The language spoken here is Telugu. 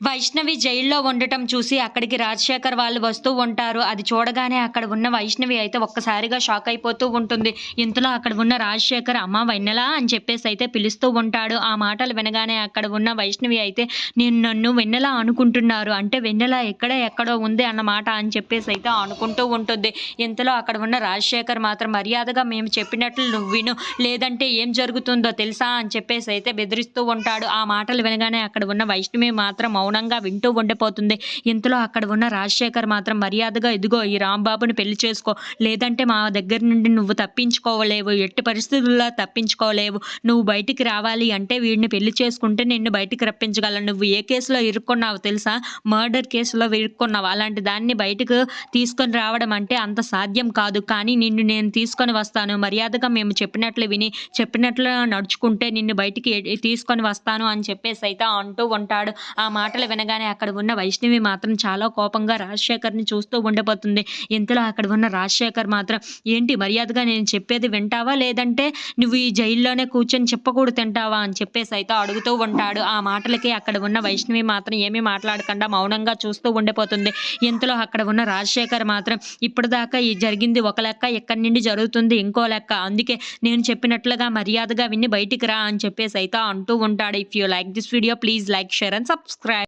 వైష్ణవి జైల్లో ఉండటం చూసి అక్కడికి రాజశేఖర్ వాళ్ళు వస్తూ ఉంటారు. అది చూడగానే అక్కడ ఉన్న వైష్ణవి అయితే ఒక్కసారిగా షాక్ అయిపోతూ ఉంటుంది. ఇంతలో అక్కడ ఉన్న రాజశేఖర్ అమ్మ వెన్నెలా? అని చెప్పేసి అయితే పిలుస్తూ ఉంటాడు. ఆ మాటలు వినగానే అక్కడ ఉన్న వైష్ణవి అయితే నేను నన్ను వెన్నెలా అనుకుంటున్నారు? అంటే వెన్నెల ఎక్కడ ఎక్కడో ఉంది అన్నమాట అని చెప్పేసి అయితే అనుకుంటూ ఉంటుంది. ఇంతలో అక్కడ ఉన్న రాజశేఖర్ మాత్రం మర్యాదగా మేము చెప్పినట్లు నువ్వు విను. లేదంటే ఏం జరుగుతుందో తెలుసా? అని చెప్పేసి అయితే బెదిరిస్తూ ఉంటాడు. ఆ మాటలు వినగానే అక్కడ ఉన్న వైష్ణవి మాత్రం మౌనంగా వింటూ ఉండిపోతుంది. ఇంతలో అక్కడ ఉన్న రాజశేఖర్ మాత్రం మర్యాదగా ఇదిగో ఈ రాంబాబుని పెళ్ళి చేసుకో. లేదంటే మా దగ్గర నుండి నువ్వు తప్పించుకోలేవు ఎట్టి పరిస్థితుల్లో తప్పించుకోలేవు. నువ్వు బయటికి రావాలి అంటే వీడిని పెళ్ళి చేసుకుంటే నిన్ను బయటికి రప్పించగలను. నువ్వు ఏ కేసులో ఇరుక్కున్నావు తెలుసా? మర్డర్ కేసులో ఇరుక్కున్నావు. అలాంటి దాన్ని బయటకు తీసుకొని రావడం అంటే అంత సాధ్యం కాదు. కానీ నిన్ను నేను తీసుకొని వస్తాను. మర్యాదగా మేము చెప్పినట్లు విని చెప్పినట్లు నడుచుకుంటే నిన్ను బయటికి తీసుకొని వస్తాను అని చెప్పేసి అయితే అంటూ ఉంటాడు. ఆ మాట మాటలు వినగానే అక్కడ ఉన్న వైష్ణవి మాత్రం చాలా కోపంగా రాజశేఖర్ని చూస్తూ ఉండిపోతుంది. ఇంతలో అక్కడ ఉన్న రాజశేఖర్ మాత్రం ఏంటి మర్యాదగా నేను చెప్పేది వింటావా? లేదంటే నువ్వు ఈ జైల్లోనే కూర్చొని చెప్పకూడదు తింటావా? అని చెప్పేసి అయితే అడుగుతూ ఉంటాడు. ఆ మాటలకి అక్కడ ఉన్న వైష్ణవి మాత్రం ఏమీ మాట్లాడకుండా మౌనంగా చూస్తూ ఉండిపోతుంది. ఇంతలో అక్కడ ఉన్న రాజశేఖర్ మాత్రం ఇప్పటిదాకా ఈ జరిగింది ఒక లెక్క ఎక్కడి నుండి జరుగుతుంది ఇంకో లెక్క. అందుకే నేను చెప్పినట్లుగా మర్యాదగా విని బయటికి రా అని చెప్పేసి అయితే అంటూ ఉంటాడు. If you like this video please like share and subscribe